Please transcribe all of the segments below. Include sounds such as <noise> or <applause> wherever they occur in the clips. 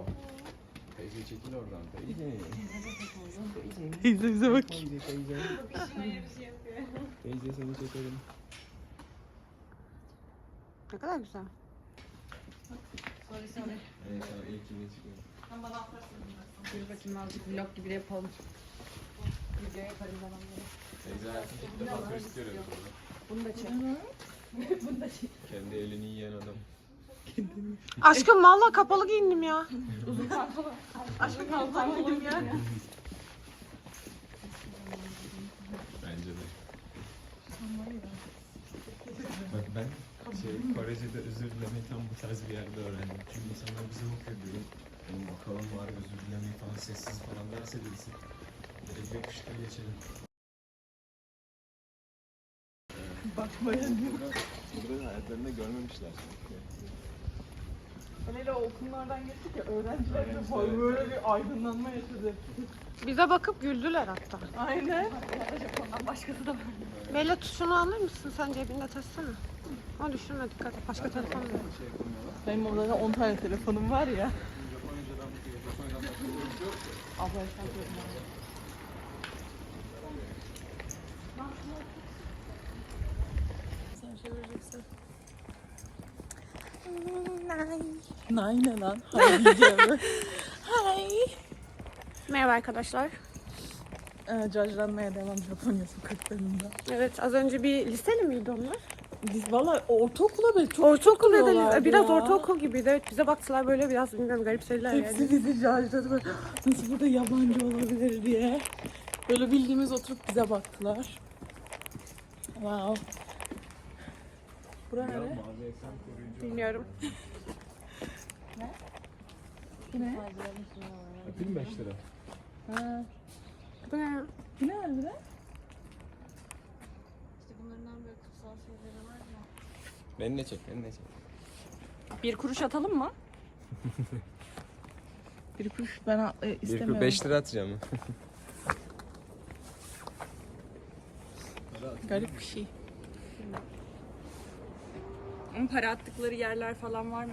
Wow. Teyze çekil oradan. Teyze. Teyze bize bak. Teyze teyze. Teyze seni çekelim. Ne kadar güzel. Evet sana ilkini çıkıyor. Dur bakayım azıcık vlog gibi de yapalım. Video yaparım ben onları. Teyze hayatında ilk defa turist görüyoruz burada. Bunu da çek. Kendi elini yiyen adam. Aşkım valla kapalı giyindim ya. Bence de. Bak ben şey Korece'de özür dilemeyi tam bu tarz bir yerde öğrendim. Çünkü insanlar bize bakıyor diyorum. Benim bakalım var özür dilemeyi falan sessiz falan derse birisi. Direkt yapıştır geçelim. Bakmayın. Burada hayatlarında görmemişler. Hele okullardan geçtik ya öğrenciler de böyle bir aydınlanma yaşadı. Bize bakıp güldüler hatta. Aynen. Bella tuşunu alır mısın? Sen cebinde taşısana. Ama düşürme dikkat et. Başka telefon yok. Benim orada 10 tane telefonum var ya. Japonya'dan, Japonya'dan başka bir yok. Abla sen görme. Sen çevireceksin. Nay ne lan? Hay. Merhaba arkadaşlar. Ee, cajlanmaya devam Japonya sokaklarında. Evet az önce bir liseli miydi onlar? Biz valla ortaokula bile çok Ortaokul tutuluyorlardı lise- biraz ya. ortaokul gibiydi. Evet bize baktılar böyle biraz bilmiyorum garipsediler yani. Hepsi bizi cajladı böyle nasıl burada yabancı olabilir diye. Böyle bildiğimiz oturup bize baktılar. Wow. Bura nere? Bilmiyorum. Ne? Atayım 5 lira. Ha. Bu ne? Bu ne harbiden? Beni de çek, beni de çek. Bir kuruş atalım mı? <laughs> bir kuruş ben a- e, istemiyorum. 1 5 lira atacağım. <laughs> Garip bir şey. Ama para attıkları yerler falan var mı?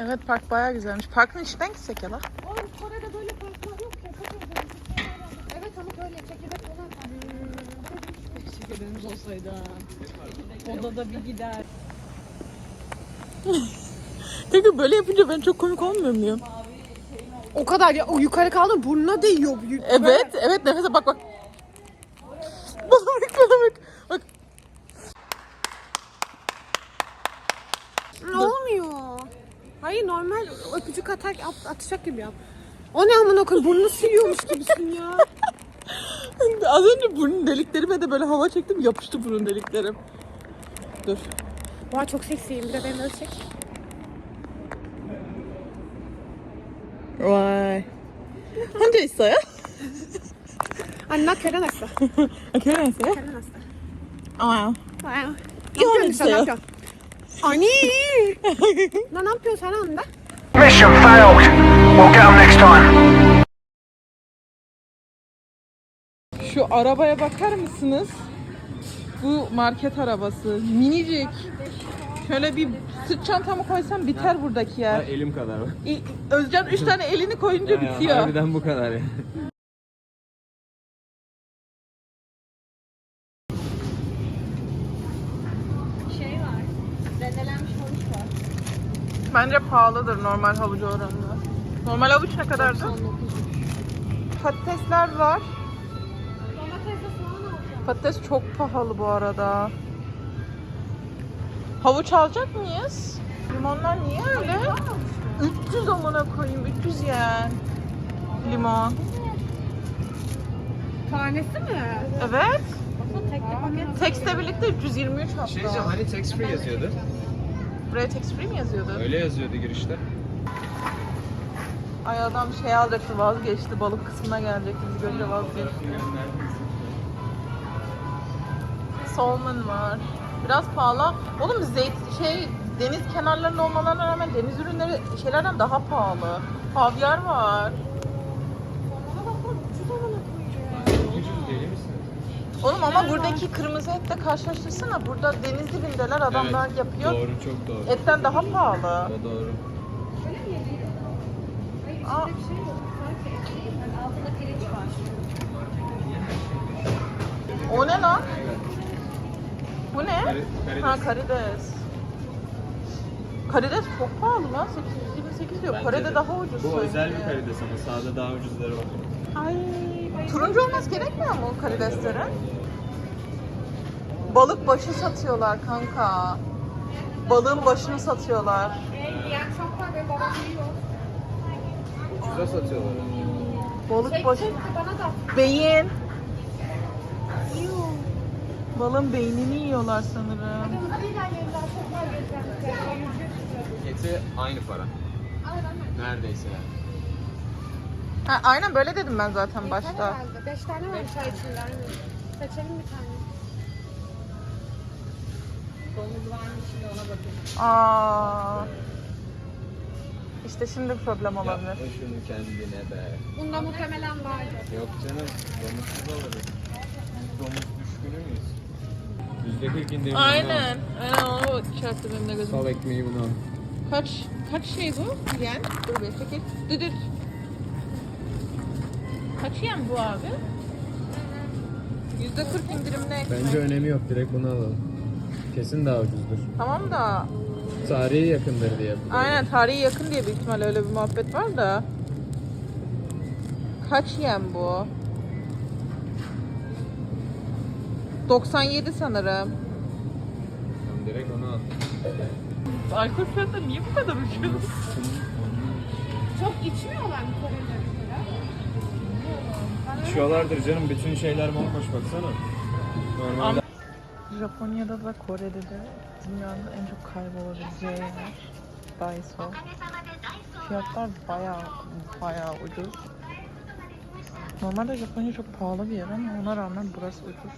Evet park bayağı güzelmiş. Parkın içinden gitsek ya la. Oğlum Kore'de böyle parklar yok ya. Çok. Evet ama böyle çekirdek olan Çekirdekimiz olsaydı Odada bir gider. Kanka böyle yapınca ben çok komik olmuyor muyum? O kadar ya o yukarı kaldı burnuna değiyor. büyük. Evet, evet nefese bak bak. Bana bak, bana bak. Bak Ne olmuyor? Hayır normal Direkt at, atacak gibi yap. O ne amına koyayım burnunu siliyormuş gibisin ya. <laughs> Az önce burun deliklerime de böyle hava çektim yapıştı burun deliklerim. Dur. Vay çok seksiyim bir de beni öyle. Vay. Hangi ise ya? Anna Karen Asa. <laughs> Karen Asa? Karen Asa. Aa. Aa. <laughs> Ne yapıyorsun sen? Ani. Ne yapıyorsun sen anda? Mission failed. We'll get them next time. Şu arabaya bakar mısınız? Bu market arabası. Minicik. Şöyle bir sırt çantamı koysam biter buradaki yer. Ha, elim kadar. İ- Özcan 3 tane elini koyunca bitiyor. Harbiden bu kadar ya. Bence pahalıdır normal havucu oranla. Normal havuç ne kadardı? Patatesler var. Patates çok pahalı bu arada. Havuç alacak mıyız? Limonlar niye öyle? 300 amına koyayım 300 yen. Limon. Tanesi mi? Evet. Bu tekli paket. Text'le birlikte 323 hatta. Şey diyeceğim hani tax free yazıyordu. Buraya tax free mi yazıyordu? Öyle yazıyordu girişte. Ay adam şey alacaktı vazgeçti. Balık kısmına gelecekti. Bizi görünce vazgeçti. Salmon var. Biraz pahalı. Oğlum zeyt şey deniz kenarlarında olmalarına rağmen deniz ürünleri şeylerden daha pahalı. Havyar var. Oğlum ama buradaki kırmızı etle karşılaştırsana. Burada deniz dibindeler adamlar Evet, yapıyor. Doğru çok doğru. Etten daha pahalı. O doğru. Aa, Altında pirinç var. o ne lan? Bu ne? Kari- karides. Ha karides. Karides çok pahalı lan. 828 diyor. Bence Kore'de de. daha ucuz. Bu özel bir karides ama sağda daha ucuzları var. Ay, turuncu olması gerekmiyor mu karideslerin? Balık başı satıyorlar kanka. Balığın başını satıyorlar. Diğer çok var ve babam yiyor. Ucuza satıyorlar. Balık başı. Bana da. Beyin. Balığın beynini yiyorlar sanırım. Eti aynı para. Neredeyse yani. Ha, aynen böyle dedim ben zaten başta. Herhalde. Beş tane var çay içinde. aynen. Seçelim bir tane. Domuz var mı şimdi ona bakayım. Aa. İşte şimdi problem olabilir. Yapma şunu kendine be. Bunda muhtemelen vardır. Yok canım. Domuzsuz alırız. Biz domuz düşkünü müyüz? Yüzde kırk indirim. Aynen. Aynen onu çarptı benim de gözüm. Sal ekmeği bunu al. Kaç kaç şey bu? Yen. Dur bir çekil. Düdür. Kaç yen bu abi? Yüzde kırk indirimli ekmek. Bence önemi yok. Direkt bunu alalım. Kesin daha ucuzdur. Tamam da Tarihi yakındır diye. aynen tarihi yakın diye büyük ihtimalle öyle bir muhabbet var da. Kaç yen bu? 97 sanırım. Direkt onu al. Alkol fiyatları niye bu kadar ucuz? Çok içmiyorlar mı Koreliler mesela? İçiyorlardır canım. Bütün şeyler bomboş baksana. Normalde. Japonya'da da Kore'de de dünyanın en çok kaybolabileceği yer Daiso. Fiyatlar bayağı bayağı ucuz. Normalde Japonya çok pahalı bir yer ama ona rağmen burası ucuz.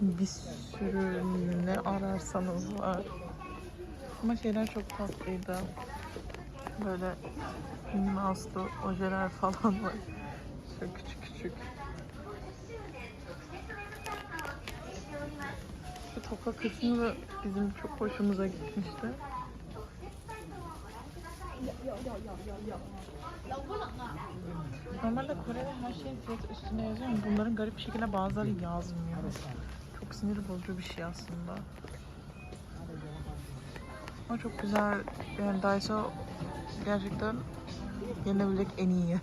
Bir sürü ne ararsanız var. Ama şeyler çok tatlıydı. Böyle mouse'lu ojeler falan var. Şöyle küçük küçük. Şu toka kısmı da bizim çok hoşumuza gitmişti. Normalde Kore'de her şeyin fiyatı üstüne yazıyor ama bunların garip bir şekilde bazıları yazmıyor. Çok sinir bozucu bir şey aslında. Ama çok güzel. Yani Daiso gerçekten yenilebilecek en iyi yer.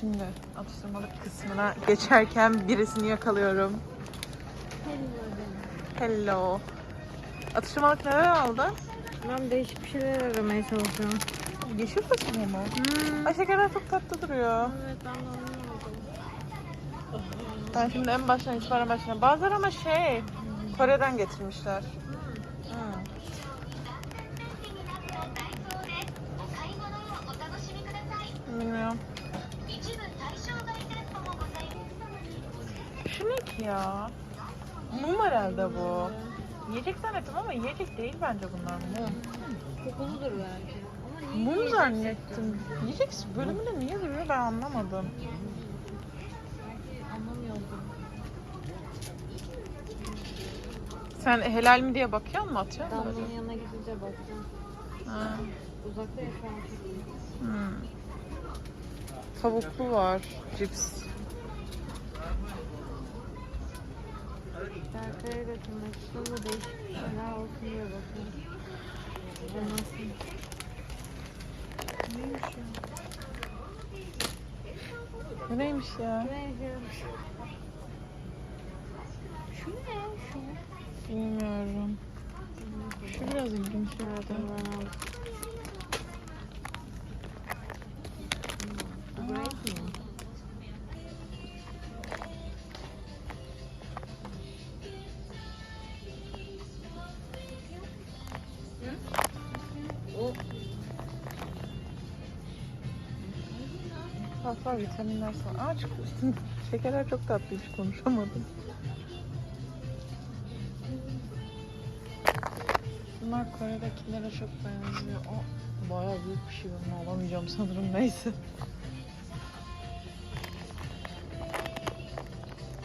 Şimdi atıştırmalık kısmına geçerken birisini yakalıyorum. Hello. Atıştırmalık neler aldın? Ben değişik bir şeyler aramaya çalışıyorum. Yeşil fasulye mi? Ay şekerler çok tatlı duruyor. Evet ben de onu aldım. Ben şimdi en baştan itibaren başlayayım. Bazıları ama şey, Kore'den getirmişler. Ya? Mum herhalde bu. Yiyecek zannettim ama yiyecek değil bence bunlar mum. Kokuludur belki. Ama niye? Mum zannettim. Yiyecek bölümünde niye duruyor ben anlamadım. Belki anlamıyordum. Sen helal mi diye bakıyor musun atıyor musun? Damla'nın yanına gidince bakacağım. Ha. Uzakta çok iyi. Hmm. Tavuklu var, cips. Berkay'a götürmek istiyorum da değişik bir şeyler olsun diye bakıyorum. Denesin. Neymiş ya? Bu neymiş ya? Ne yaşıyorum? Şu ne? Şu. Bilmiyorum. Şu biraz ilginç Evet, ben aldım. Hatta vitaminler falan. Aa çık- şekerler çok tatlıymış konuşamadım. Bunlar Kore'dekilere çok benziyor. Aa, bayağı büyük bir şey bunu alamayacağım sanırım neyse.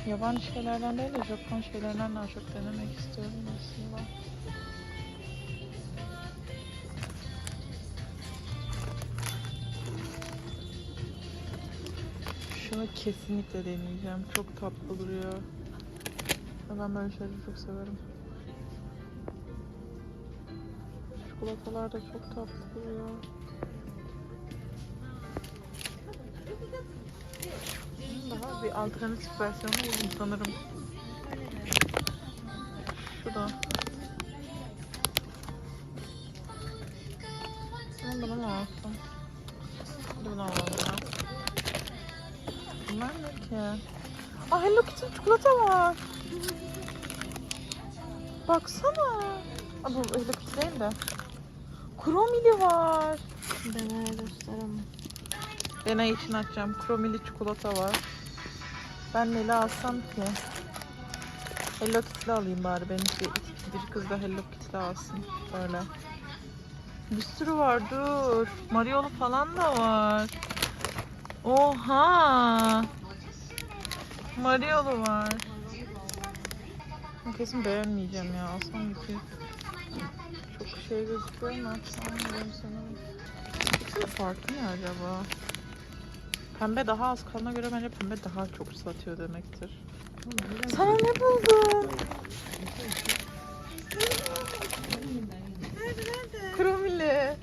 Yabancı şeylerden değil de Japon şeylerden daha çok denemek istiyorum aslında. Şunu kesinlikle deneyeceğim. Çok tatlı duruyor. Ben böyle şeyleri çok severim. Çikolatalar da çok tatlı duruyor. Daha bir alternatif versiyonu buldum sanırım. Şu da. Hello Kitty çikolata var. Baksana. Aa, bu Kitty değil de. Kromili var. Deneye gösteremem. Deney için açacağım. Kromili çikolata var. Ben neli alsam ki? Hello Kitty alayım bari. Benimki bir kız da Hello Kitty alsın. Böyle. Bir sürü var dur. Mariolu falan da var. Oha. Mariolu var. Kesin beğenmeyeceğim ya. Alsam ki. Çok şey gözüküyor ama almayacağım sanırım. Peki farkı ne acaba? Pembe daha az kalına göre bence pembe daha çok satıyor demektir. Sana ne buldum? Kromili. Nerede?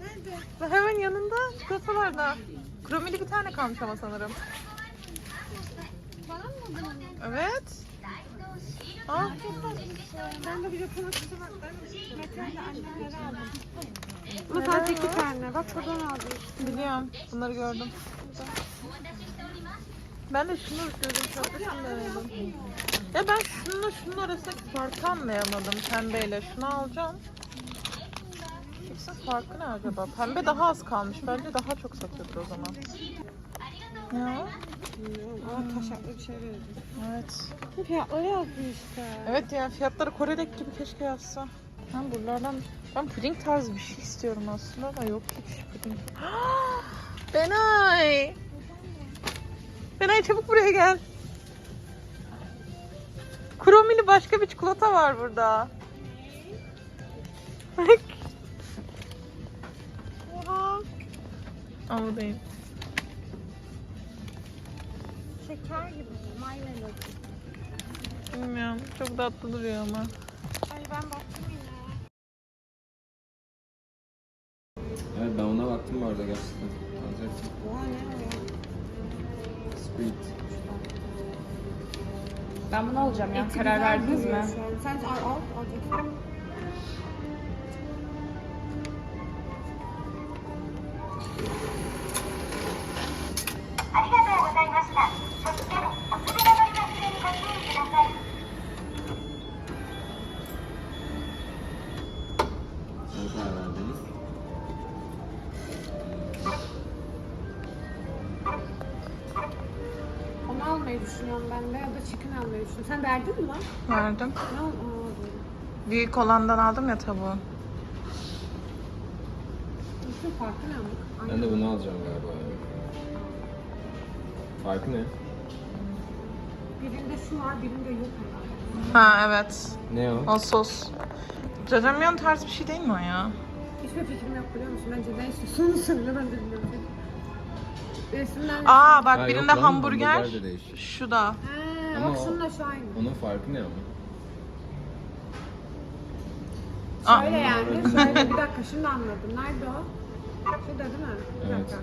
Hemen yanında çikolatalarda. Kromili bir tane kalmış ama sanırım. Evet. Aa, Ben de bir. Ben Mete'yle annemlere aldım. Sadece iki tane. Bak buradan aldım. biliyorum. Bunları gördüm. Ben de şunu gördüm. Şapkasını denedim. Ya ben şununla şunun arasındaki farkı anlayamadım pembeyle. Şunu alacağım. İkisinin farkı ne acaba? Pembe daha az kalmış. Bence daha çok satıyordur o zaman. Ya. Ama taşaklı bir şey verdim. Evet. Fiyatları yazdı işte. Evet ya fiyatları Kore'deki gibi keşke yazsa. Ben buralardan ben puding tarzı bir şey istiyorum aslında ama yok hiç puding. <gasps> Benay! Benay çabuk buraya gel. Kromili başka bir çikolata var burada. Bak. Oha. Ama My Melody. Bilmiyorum. Çok tatlı duruyor ama. Ay ben baktım yine. Evet ben ona baktım bu arada gerçekten. Alacaktım. Oha ne o ya? Ben bunu alacağım ya. Karar verdiniz mi? Sen al al alacaksın. Sen verdin mi lan? Verdim. Aa, Büyük olandan aldım ya tavuğu. Bütün farkı ne ama? Ben de bunu alacağım galiba. ya. Farkı ne? Birinde şu var, birinde yok. Ha evet. Ne o? O sos. Jajangmyeon tarzı bir şey değil mi o ya? Hiçbir fikrim yok biliyor musun? Bence ne istiyorsun <laughs> söyle ben de bilmiyorum. Resimden... Aa bak Ha, yok birinde lan, hamburger, hamburger de değişik. şu da. Ha, Ama bak şununla şu aynı. Onun farkı ne ama? Aa, Şöyle yani, şöyle bir dakika şimdi anladım. Nerede o? Şurada değil mi? Bir Evet. dakika.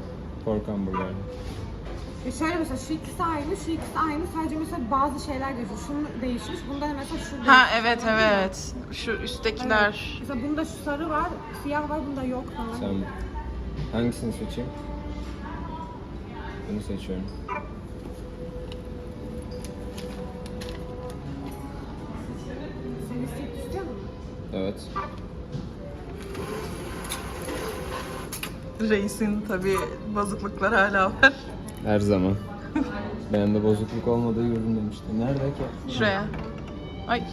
Pork hamburger. E şöyle mesela şu ikisi aynı, şu ikisi aynı. Sadece mesela bazı şeyler değişmiş. Şunu değişmiş, bunda mesela şu Ha evet evet. Şu üsttekiler. Mesela bunda şu sarı var, siyah var, bunda yok falan. Sen hangisini seçeyim? Bunu seçiyorum. Evet. Reis'in tabi bazıklıkları hala var. Her zaman. Bende bozukluk olmadığı görün demişti. Nerede ki? Şuraya. Ay.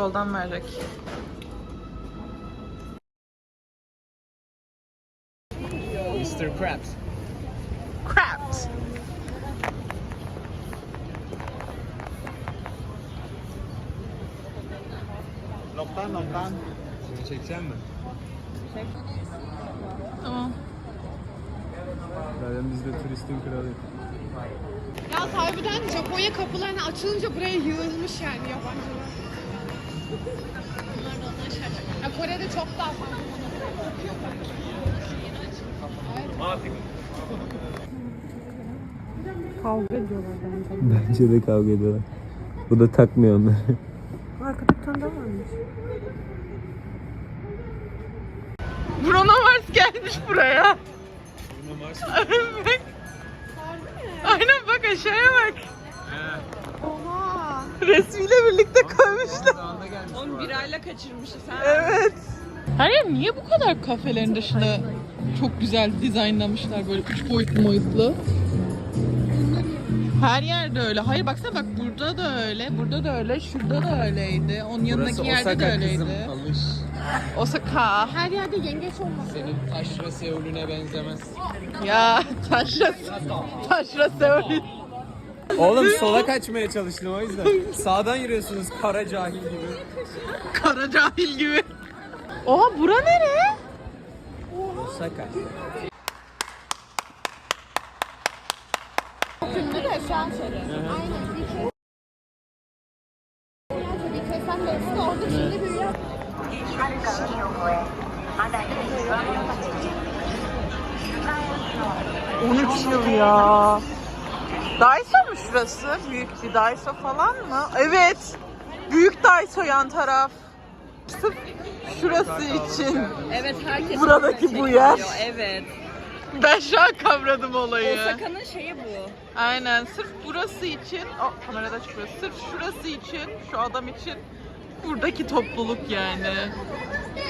Soldan verecek. Mr. Krabs. Crabs. Noktan noktan. Şunu çekecek mi? Tamam. Zaten biz de turistin kralıyız. Ya harbiden Japonya kapılarını açılınca buraya yığılmış yani yabancılar. Ya Kore'de çok daha fazla. Kavga ediyorlar bence. Bence de kavga ediyorlar. Bu da takmıyor onları. Arkada bir tane daha varmış. Bruno Mars gelmiş buraya. bak. Aynen bak aşağıya bak. <laughs> Resmiyle birlikte koymuşlar. Onu bir ayla Evet. Her yer niye bu kadar kafelerin dışında çok güzel dizaynlamışlar böyle üç boyutlu boyutlu. Her yerde öyle. Hayır baksana bak burada da öyle, burada da öyle, şurada da öyleydi. Onun yanındaki yerde de öyleydi. alış. Osaka. Her yerde yengeç olmaz. Senin taşra Seul'üne benzemez. Ya taşra, taşra Seul. Oğlum sola kaçmaya çalıştım o yüzden. Sağdan yürüyorsunuz kara cahil gibi. Kara cahil gibi. Oha bura nere? Osaka. Şimdi de şu an şöyle. Aynen. Bir kez. Bir kez sen de işte orada şimdi bir yer. 13 yıl ya. Şurası? Büyük bir Daiso falan mı? Evet. Büyük Daiso yan taraf. Sırf şurası için. Evet herkes Buradaki bu yer. Evet. Ben şu an kavradım olayı. Osaka'nın şeyi bu. Aynen. Sırf burası için, o kamerada çıkıyor. Sırf şurası için, şu adam için buradaki topluluk yani.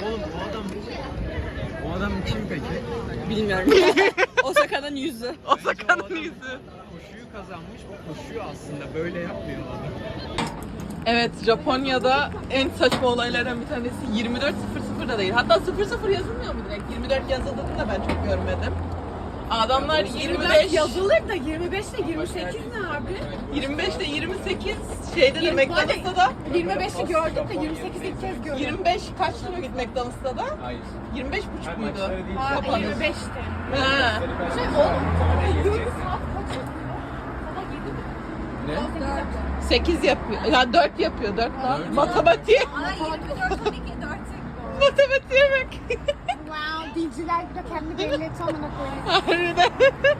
Oğlum o adam o adam kim peki? Bilmiyorum. <laughs> Osaka'nın yüzü. Osaka'nın yüzü. Koşuyu kazanmış. O koşuyor aslında. Böyle yapmıyor adam. Evet, Japonya'da en saçma olaylardan bir tanesi 24.00'da değil. Hatta 00 yazılmıyor mu direkt? 24 yazıldığını da ben çok görmedim. Adamlar 25 yazılır da 25 ile 28 ne abi? 25 ile 28 şeyde de McDonald's'ta da 25'i gördüm de 28 ilk kez gördüm. 25 kaç lira McDonald's'ta da? Hayır. 25 buçuk muydu? Kapanış. 25'ti. Ha. Şey oğlum. Öldüğümüz saat kaç? Sabah 7 mi? Ne? 8 yapıyor. Ya 4 yapıyor. 4 lan. Matematiğe. Ana 24 12 4 Matematiğe bak. Wow, dinciler de kendi belli etti amına koyayım. Harbiden.